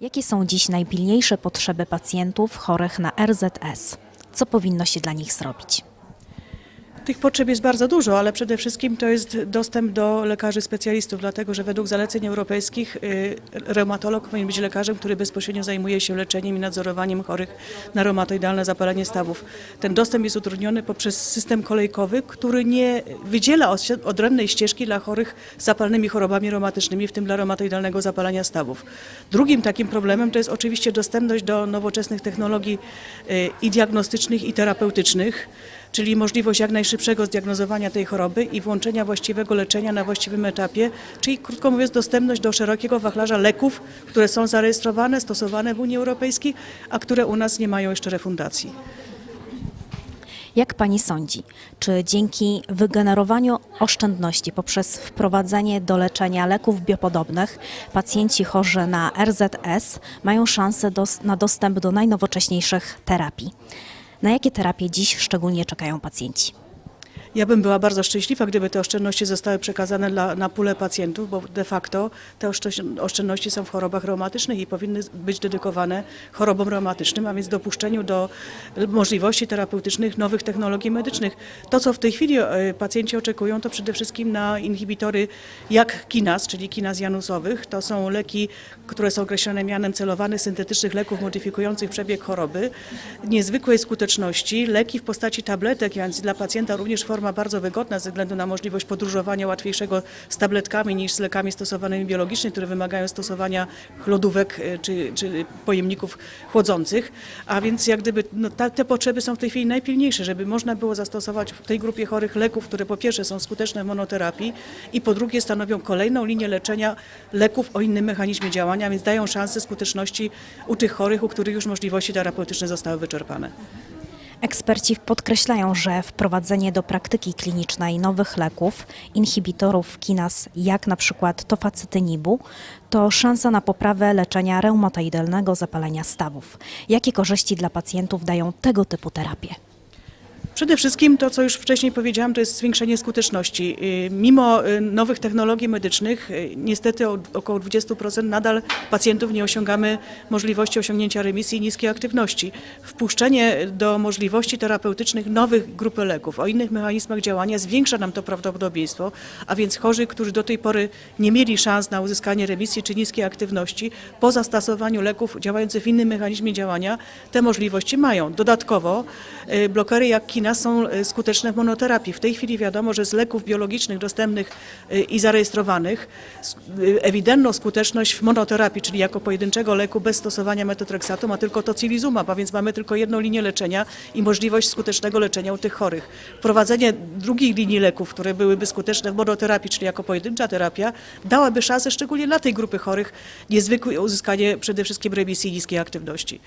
Jakie są dziś najpilniejsze potrzeby pacjentów chorych na RZS? Co powinno się dla nich zrobić? Tych potrzeb jest bardzo dużo, ale przede wszystkim to jest dostęp do lekarzy specjalistów, dlatego że według zaleceń europejskich y, reumatolog powinien być lekarzem, który bezpośrednio zajmuje się leczeniem i nadzorowaniem chorych na reumatoidalne zapalenie stawów. Ten dostęp jest utrudniony poprzez system kolejkowy, który nie wydziela od- odrębnej ścieżki dla chorych z zapalnymi chorobami reumatycznymi, w tym dla reumatoidalnego zapalenia stawów. Drugim takim problemem to jest oczywiście dostępność do nowoczesnych technologii y, i diagnostycznych, i terapeutycznych czyli możliwość jak najszybszego zdiagnozowania tej choroby i włączenia właściwego leczenia na właściwym etapie, czyli krótko mówiąc dostępność do szerokiego wachlarza leków, które są zarejestrowane, stosowane w Unii Europejskiej, a które u nas nie mają jeszcze refundacji. Jak pani sądzi, czy dzięki wygenerowaniu oszczędności poprzez wprowadzenie do leczenia leków biopodobnych pacjenci chorzy na RZS mają szansę na dostęp do najnowocześniejszych terapii? Na jakie terapie dziś szczególnie czekają pacjenci? Ja bym była bardzo szczęśliwa, gdyby te oszczędności zostały przekazane dla, na pulę pacjentów, bo de facto te oszczędności są w chorobach reumatycznych i powinny być dedykowane chorobom reumatycznym, a więc dopuszczeniu do możliwości terapeutycznych nowych technologii medycznych. To, co w tej chwili e, pacjenci oczekują, to przede wszystkim na inhibitory jak kinas, czyli kinas janusowych. To są leki, które są określone mianem celowanych syntetycznych leków modyfikujących przebieg choroby, niezwykłej skuteczności, leki w postaci tabletek, więc dla pacjenta również forma bardzo wygodna ze względu na możliwość podróżowania łatwiejszego z tabletkami niż z lekami stosowanymi biologicznie, które wymagają stosowania lodówek e, czy, czy pojemników chłodzących. A więc jak gdyby no, ta, te potrzeby są w tej chwili najpilniejsze, żeby można było zastosować w tej grupie chorych leków, które po pierwsze są skuteczne w monoterapii i po drugie stanowią kolejną linię leczenia leków o innym mechanizmie działania, więc dają szansę skuteczności u tych chorych, u których już możliwości terapeutyczne zostały wyczerpane. Eksperci podkreślają, że wprowadzenie do praktyki klinicznej nowych leków, inhibitorów kinas, jak na przykład tofacytynibu, to szansa na poprawę leczenia reumatoidalnego zapalenia stawów. Jakie korzyści dla pacjentów dają tego typu terapie? Przede wszystkim to, co już wcześniej powiedziałam, to jest zwiększenie skuteczności. Y, Mimo y, nowych technologii medycznych, y, niestety około 20% nadal pacjentów nie osiągamy możliwości osiągnięcia remisji i niskiej aktywności. Wpuszczenie do możliwości terapeutycznych nowych grup leków o innych mechanizmach działania zwiększa nam to prawdopodobieństwo, a więc chorzy, którzy do tej pory nie mieli szans na uzyskanie remisji czy niskiej aktywności, po zastosowaniu leków działających w innym mechanizmie działania, te możliwości mają. Dodatkowo blokery jak kina są y, skuteczne w monoterapii. W tej chwili wiadomo, że z leków biologicznych dostępnych y, i zarejestrowanych y, ewidentną skuteczność w monoterapii, czyli jako pojedynczego leku bez stosowania metotreksatu ma tylko tocilizumab, a więc mamy tylko jedną linię leczenia i możliwość skutecznego leczenia u tych chorych. Wprowadzenie drugiej linii leków, które byłyby skuteczne w monoterapii, czyli jako pojedyncza terapia, dałaby szansę szczególnie dla tej grupy chorych niezwykłe uzyskanie przede wszystkim remisji niskiej aktywności.